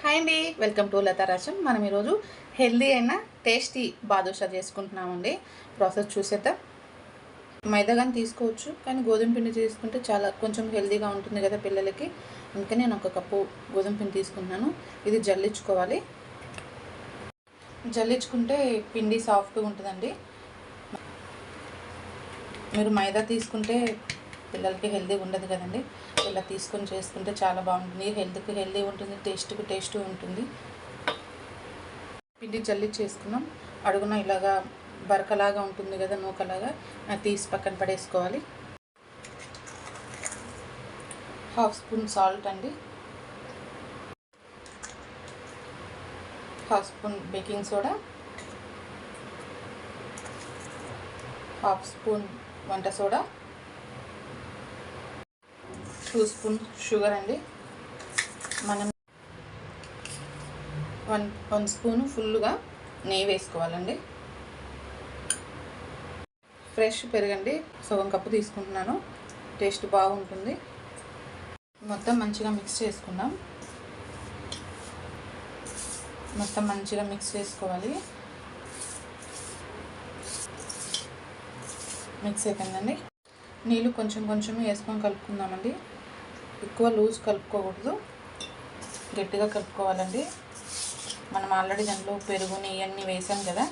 Hi అండి welcome to Lata రసం మనం ఈరోజు హెల్దీ అయిన టేస్టీ బాదుషా చేసుకుంటున్నామండి. ప్రాసెస్ చూసేద్దాం. మైదా కానీ తీసుకోవచ్చు కానీ గోధుమ పిండి తీసుకుంటే చాలా కొంచెం హెల్దీగా ఉంటుంది కదా పిల్లలకి. అందుకని నేను ఒక కప్పు గోధుమ పిండి తీసుకుంటున్నాను. ఇది జల్లించుకోవాలి. జల్లించుకుంటే పిండి సాఫ్ట్గా ఉంటుందండి. మీరు మైదా తీసుకుంటే పిల్లలకి హెల్దీ ఉండదు కదండి. ఇలా తీసుకొని చేసుకుంటే చాలా బాగుంటుంది. హెల్త్కి హెల్దీ ఉంటుంది టేస్ట్కి టేస్ట్ ఉంటుంది. పిండి జల్లి చేసుకున్నాం. అడుగున ఇలాగా బరకలాగా ఉంటుంది కదా నూకలాగా. తీసి పక్కన పడేసుకోవాలి. హాఫ్ స్పూన్ సాల్ట్ అండి. Half spoon baking soda. Half spoon వంట సోడా. టూ స్పూన్ షుగర్ అండి. మనం వన్ వన్ స్పూన్ ఫుల్గా నెయ్యి వేసుకోవాలండి. ఫ్రెష్ పెరగండి. సగం కప్పు తీసుకుంటున్నాను. టేస్ట్ బాగుంటుంది. మొత్తం మంచిగా మిక్స్ చేసుకుందాం. మొత్తం మంచిగా మిక్స్ చేసుకోవాలి. మిక్స్ అయిపోయిందండి. నీళ్ళు కొంచెం కొంచెం వేసుకొని కలుపుకుందామండి. ఎక్కువ లూజ్ కలుపుకోకూడదు. గట్టిగా కలుపుకోవాలండి. మనం ఆల్రెడీ దాంట్లో పెరుగు నెయ్యి వేసాం కదా.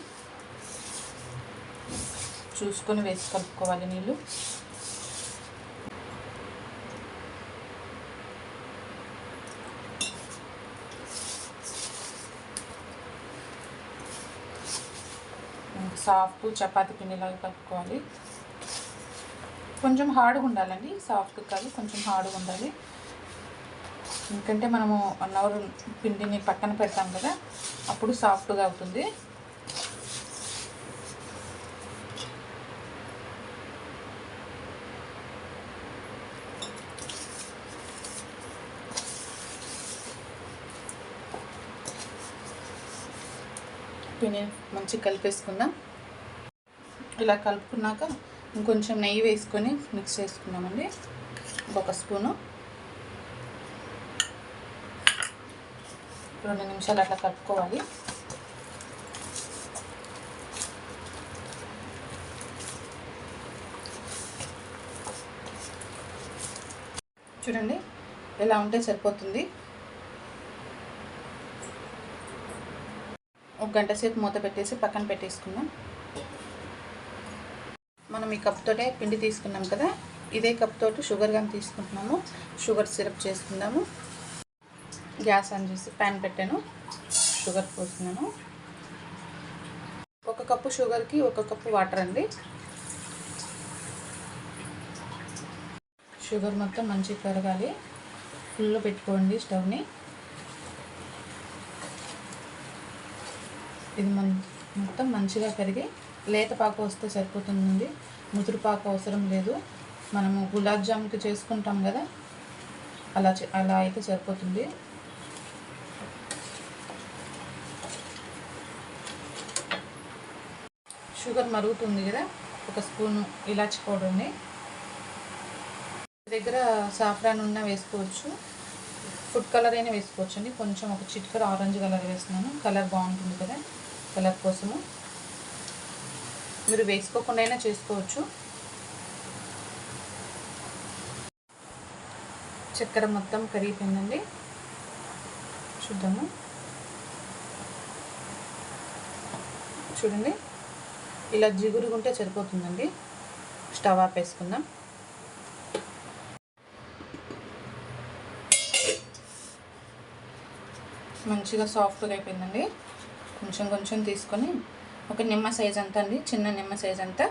చూసుకొని వేసి కలుపుకోవాలి నీళ్ళు. సాఫ్ట్ చపాతి పిండిలాగా కలుపుకోవాలి. కొంచెం హార్డ్గా ఉండాలండి. సాఫ్ట్ కాదు కొంచెం హార్డ్గా ఉండాలి. ఎందుకంటే మనము వన్ అవర్ పిండిని పక్కన పెడతాం కదా అప్పుడు సాఫ్ట్గా అవుతుంది. పిండి మంచిగా కలిపేసుకుందాం. ఇలా కలుపుకున్నాక ఇంకొంచెం నెయ్యి వేసుకొని మిక్స్ చేసుకున్నామండి. ఇంకొక స్పూను. రెండు నిమిషాలు అట్లా కలుపుకోవాలి. చూడండి ఇలా ఉంటే సరిపోతుంది. ఒక గంట సేపు మూత పెట్టేసి పక్కన పెట్టేసుకుందాం. మనం ఈ కప్తోటే పిండి తీసుకున్నాం కదా ఇదే కప్ తోటి షుగర్ కానీ తీసుకుంటున్నాము. షుగర్ సిరప్ చేసుకుందాము. గ్యాస్ ఆన్ చేసి ప్యాన్ పెట్టాను. షుగర్ పోస్తున్నాను. ఒక కప్పు షుగర్కి ఒక కప్పు వాటర్ అండి. షుగర్ మొత్తం మంచిగా కరగాలి. ఫుల్లో పెట్టుకోండి స్టవ్ని. ఇది మన మొత్తం మంచిగా కరిగి లేత పాకు వస్తే సరిపోతుందండి. ముదురు పాకు అవసరం లేదు. మనము గులాబ్ జామున్కి చేసుకుంటాం కదా అలా అలా అయితే సరిపోతుంది. షుగర్ మరుగుతుంది కదా ఒక స్పూను ఇలాచి పౌడర్ని. దగ్గర సాఫ్రాన్ ఉన్న వేసుకోవచ్చు. ఫుడ్ కలర్ అయినా వేసుకోవచ్చు అండి కొంచెం ఒక చిట్కర ఆరెంజ్ కలర్ వేస్తున్నాను. కలర్ బాగుంటుంది కదా కలర్ కోసము. మీరు వేసుకోకుండా అయినా చేసుకోవచ్చు. చక్కెర మొత్తం కరిగిపోయిందండి. చూద్దాము. చూడండి. ఇలా జిగురుగుంటే సరిపోతుందండి. స్టవ్ ఆపేసుకుందాం మంచిగా సాఫ్ట్గా అయిపోయిందండి. కొంచెం కొంచెం తీసుకొని ఒక నిమ్మ సైజ్ అంతా అండి చిన్న నిమ్మ సైజ్ అంతా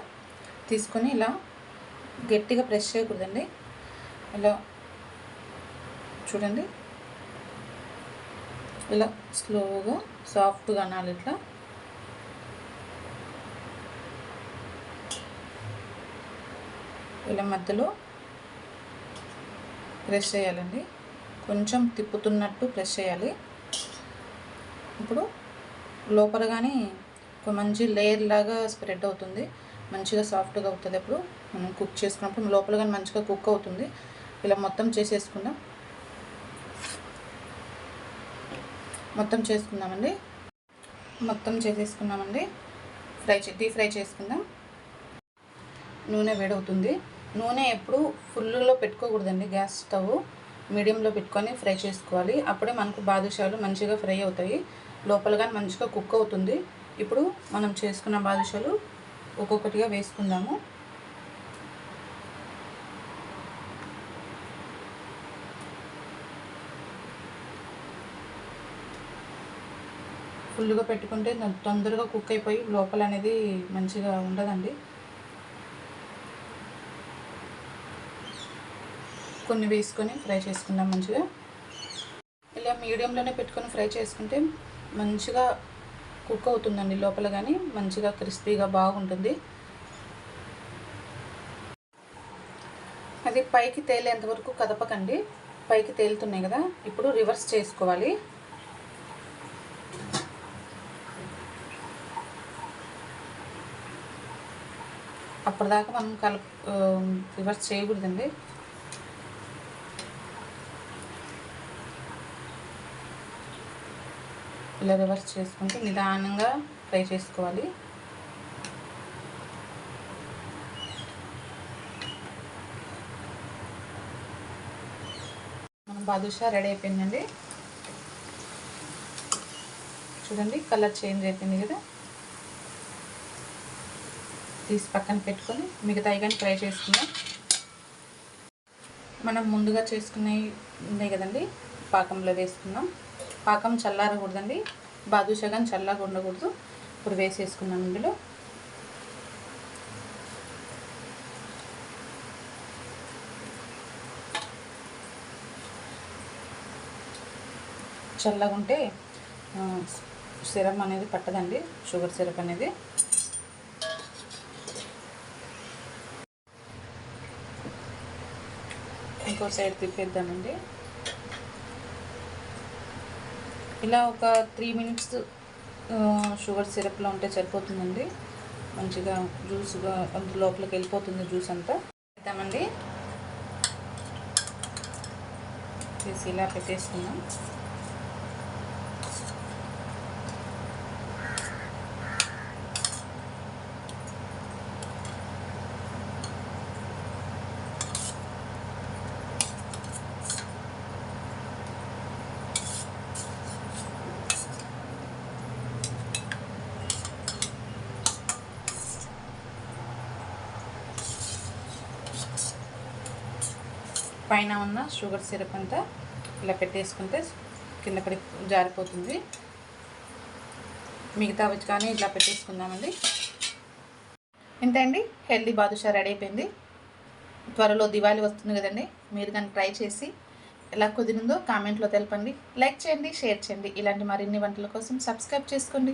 తీసుకొని ఇలా గట్టిగా ప్రెస్ చేయకూడదండి. ఇలా చూడండి. ఇలా స్లోగా సాఫ్ట్గా అనాలి ఇట్లా. ఇలా మధ్యలో ప్రెస్ చేయాలండి. కొంచెం తిప్పుతున్నట్టు ప్రెస్ చేయాలి. ఇప్పుడు లోపల కానీ ఒక మంచి లేయర్ లాగా స్ప్రెడ్ అవుతుంది. మంచిగా సాఫ్ట్గా అవుతుంది అప్పుడు మనం కుక్ చేసుకున్నప్పుడు లోపల కానీ మంచిగా కుక్ అవుతుంది. ఇలా మొత్తం చేసేసుకుందాం. మొత్తం చేసుకుందామండి. మొత్తం చేసేసుకున్నామండి. ఫ్రై డీప్ ఫ్రై చేసుకుందాం. నూనె వేడవుతుంది. నూనె ఎప్పుడు ఫుల్లో పెట్టుకోకూడదండి. గ్యాస్ స్టవ్ మీడియంలో పెట్టుకొని ఫ్రై చేసుకోవాలి. అప్పుడే మనకు బాదుషాలు మంచిగా ఫ్రై అవుతాయి. లోపల కానీ మంచిగా కుక్ అవుతుంది. ఇప్పుడు మనం చేసుకున్న బాదుషాలు ఒక్కొక్కటిగా వేసుకుందాము. ఫుల్గా పెట్టుకుంటే తొందరగా కుక్ అయిపోయి లోపల అనేది మంచిగా ఉండదండి. కొన్ని వేసుకొని ఫ్రై చేసుకుందాం మంచిగా. ఇలా మీడియంలోనే పెట్టుకొని ఫ్రై చేసుకుంటే మంచిగా కుక్ అవుతుందండి లోపల కానీ మంచిగా క్రిస్పీగా బాగుంటుంది. అది పైకి తేలేంత వరకు కదపకండి. పైకి తేలుతున్నాయి కదా ఇప్పుడు రివర్స్ చేసుకోవాలి. అప్పటిదాకా మనం కలప రివర్స్ చేయకూడదండి. ఇలా రివర్స్ చేసుకుంటే నిదానంగా ఫ్రై చేసుకోవాలి. మన బాదుషా రెడీ అయిపోయిందండి. చూడండి కలర్ చేంజ్ అయిపోయింది కదా. తీసి పక్కన పెట్టుకొని మిగతాయి కానీ ఫ్రై చేసుకుందాం. మనం ముందుగా చేసుకునేవి ఉన్నాయి కదండి. పాకంలో వేసుకుందాం. పాకం చల్లారకూడదండి. బాదుషా కానీ చల్లగా ఉండకూడదు ఇప్పుడు వేసేసుకున్నాం ఇందులో. చల్లగా ఉంటే సిరప్ అనేది పట్టదండి. షుగర్ సిరప్ అనేది. ఇంకో సైడ్ తిప్పేద్దామండి. ఇలా ఒక త్రీ మినిట్స్ షుగర్ సిరప్లో ఉంటే సరిపోతుందండి. మంచిగా జ్యూస్గా లోపలికి వెళ్ళిపోతుంది జ్యూస్ అంతా. పెడతామండి తీసి ఇలా పెట్టేసుకుందాం. పైన ఉన్న షుగర్ సిరప్ అంతా ఇలా పెట్టేసుకుంటే కింద పడి జారిపోతుంది. మిగతా వచ్చి కానీ ఇట్లా పెట్టేసుకుందామండి. ఇంతండి హెల్దీ బాదుషా రెడీ అయిపోయింది. త్వరలో దివాళీ వస్తుంది కదండి మీరు కానీ ట్రై చేసి ఎలా కుదిరిందో కామెంట్లో తెలపండి. లైక్ చేయండి షేర్ చేయండి. ఇలాంటి మరిన్ని వంటల కోసం సబ్స్క్రైబ్ చేసుకోండి.